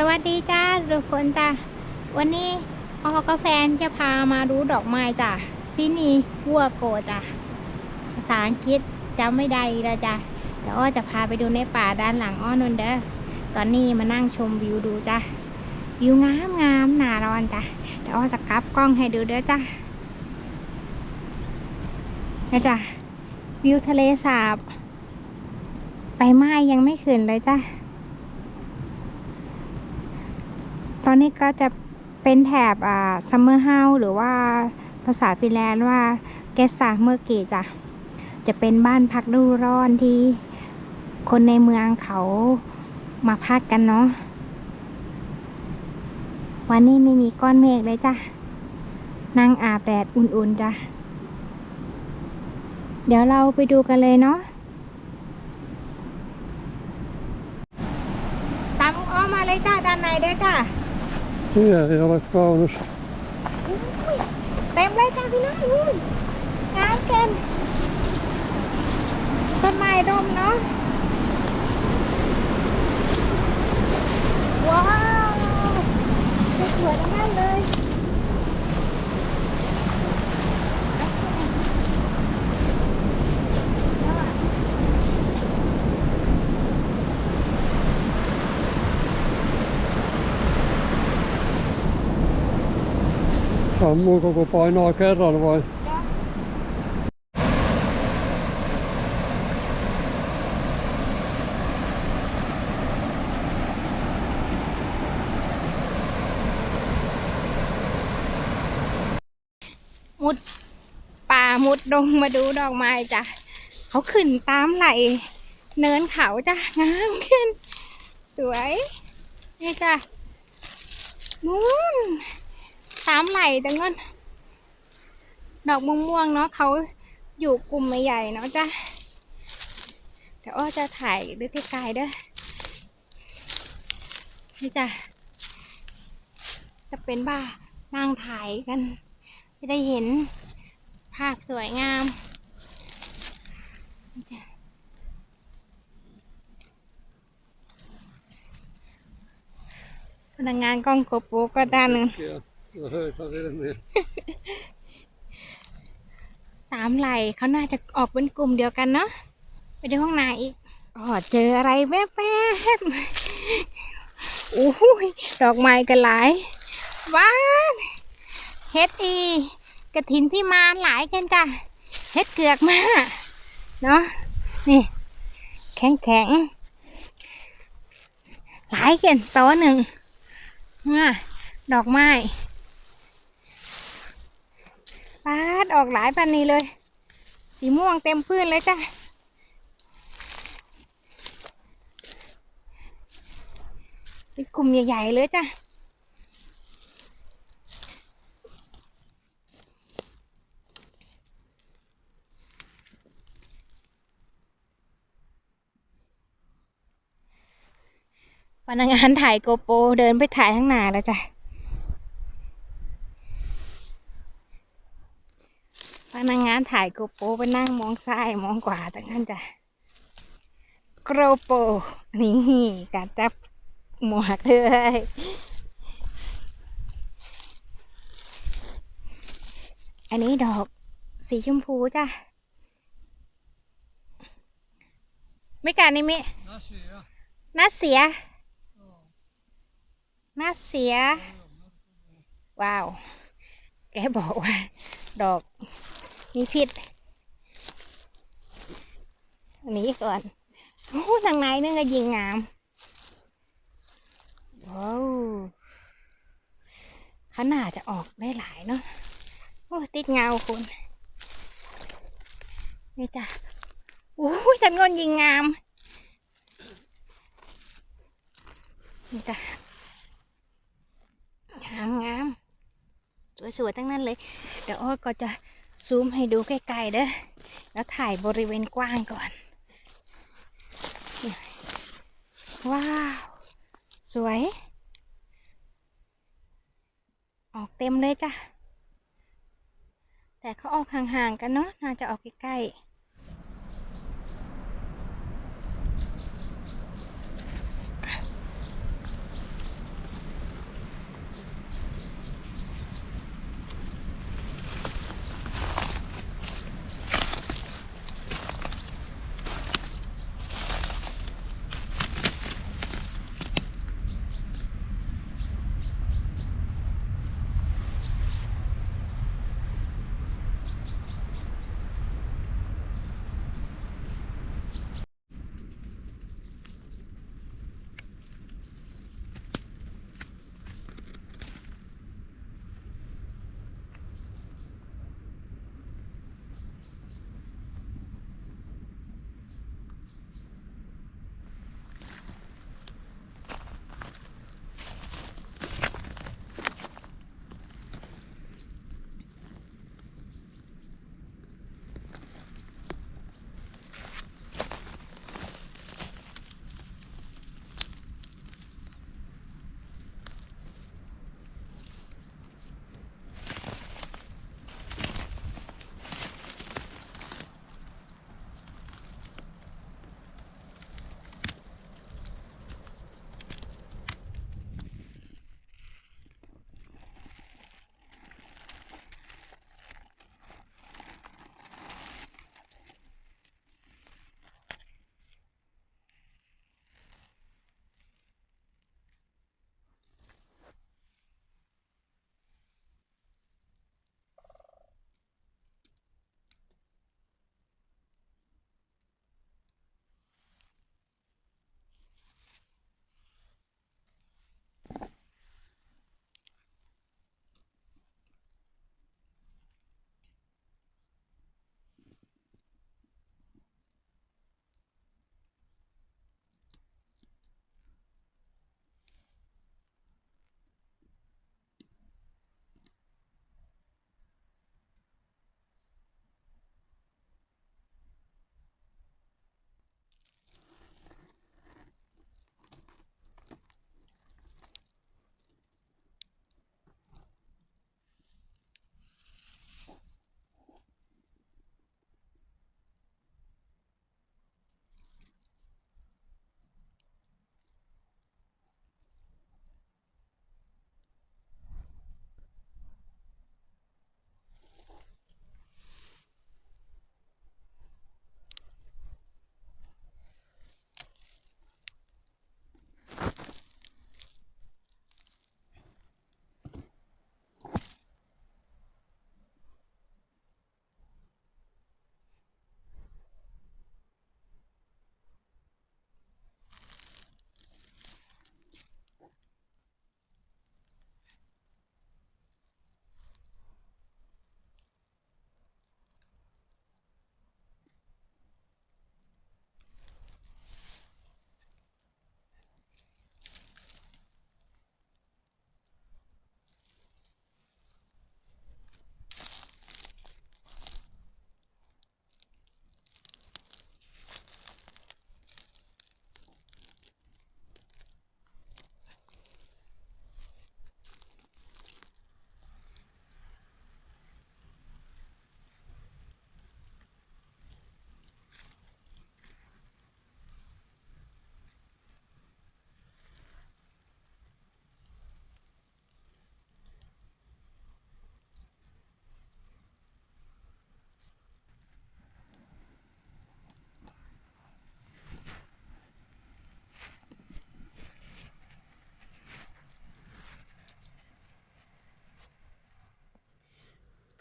สวัสดีจ้าทุกคนจ้าวันนี้ออกกับแฟนจะพามาดูดอกไม้จ้ะซินีวัวโกจ้ะภาษาอังกฤษจำไม่ได้แล้วจ้ะเดี๋ยวอ้อจะพาไปดูในป่าด้านหลังอ้อนนเด้อตอนนี้มานั่งชมวิวดูจ้ะวิวงามงามหนาร้อนจ้ะเดี๋ยวอ้อจะกลับกล้องให้ดูเด้อจ้ะนะจ้ะวิวทะเลสาบไปไม้ยังไม่ขึ้นเลยจ้ะ ต อนนี้ก็จะเป็นแถบอ่าซัมเมอร์เฮาหรือว่าภาษาฟินแลนด์ว่าเกสซาเมอร์เกจ้ะจะเป็นบ้านพักดูร้อนที่คนในเมืองเขามาพักกันเนาะวันนี้ไม่มีก้อนเมฆเลยจ้ะนั่งอาบแดดอุ่นๆจ้ะเดี๋ยวเราไปดูกันเลยเนาะตามอ้อมมาเลยจ้ะด้านในเด้อจ้ะ Ja, ja, wat kaunis. เต็มเลยจ้าพี่น้องอุ้ยงามเกินต้นไม้ร่มเนาะ ว้าวสวยๆทั้งนั้นเลย Sammuuko koko painaa kerran vai? มุดป่ามุดดงมาดูดอกไม้จ้ะ เขาขึ้นตามไหลเนินเขาจ้ะ งามขึ้น สวย นี่จ้ะ นู้น ตามไหลตรงนั้นดอกม่วงๆเนาะเขาอยู่กลุ่มใหญ่เนาะจ้ะเดี๋ยวอ้อจะถ่ายด้วยไกลๆเด้อนี่จ้ะจะเป็นบ้านั่งถ่ายกัน จะได้เห็นภาพสวยงามพนักงานกล้องโกโปรก็ด้านหนึ่ง สามไหลเขาน่าจะออกเป็นกลุ่มเดียวกันเนาะไปดูห้องนาอีกอ๋อเจออะไรแวบๆโอ้ยดอกไม้กันหลายว้าวเฮ็ดอีกระถินที่มาหลายกันจ้ะเฮ็ดเกือกมาเนาะนี่ แข็งแข็งๆหลายเกันตัวหนึ่งอะดอกไม้ ปาดออกหลายปันนี้เลย สีม่วงเต็มพื้นเลยจ้ะเป็นกลุ่มใหญ่ ๆ เลยจ้ะพนักงานถ่ายโกโปรเดินไปถ่ายข้างหน้าแล้วจ้ะ นักงงานถ่ายโกโปไปนั่งมองซ้ายมองขวาแต่งั้นจ้ะโกโปนี่การจับหมวกเลยอันนี้ดอกสีชมพูจ้ะไม่การนี่มิน่าเสียน่าเสีย ว้าว แกบอกว่า ดอก มีพิษอันนี้ก่อนโอ้ทางในนึงก็ยิงงามว้าวขนาดจะออกได้หลายเนาะโอ้ติดเงาคุณนี่จ้ะโอ้ยทันงอนยิงงามนี่จ้ะงามงามสวยๆทั้งนั้นเลย เดี๋ยวอ้อก็จะ ซูมให้ดูใกล้ๆเด้อ แล้วถ่ายบริเวณกว้างก่อน ว้าว สวย ออกเต็มเลยจ้ะ แต่เขาออกห่างๆกันเนาะ น่าจะออกใกล้ๆ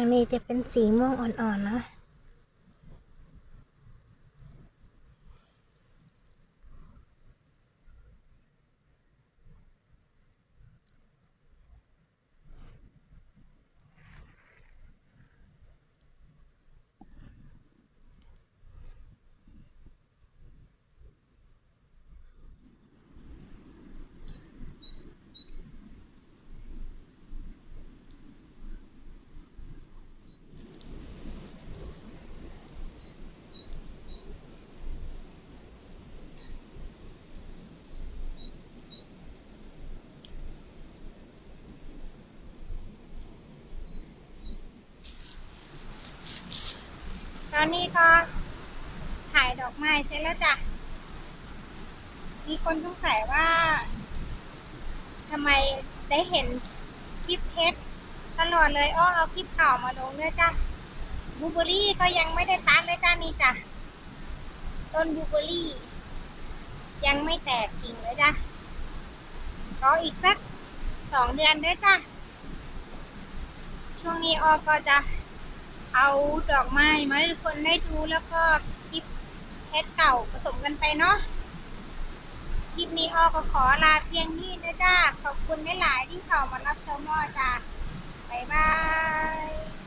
ฝั่งนี้จะเป็นสีม่วงอ่อนๆเนาะ อนนี้ก็ถ่ายดอกไม้เสร็จแล้วจ้ะ มีคนสงสัยว่าทำไมได้เห็นคลิปเทปตลอดเลยอ้อเอาคลิปเก่ามาลงเนี่ยจ้ะบูเบอรี่ก็ยังไม่ได้ตัดเลยจ้ะนี่จ้ะ ต้นบูเบอรี่ ยังไม่แตกกิ่งเลยจ้ะรออีกสักสองเดือนด้วยจ้ะ ช่วงนี้ออก็จะ เอาดอกไม้มาให้ทุกคนได้ดูแล้วก็คลิปเพชรเก่าผสมกันไปเนาะคลิปนี้ออก็ขอลาเพียงนี้นะจ้าขอบคุณหลายๆที่เข้ามารับชมอจ้าบ๊ายบาย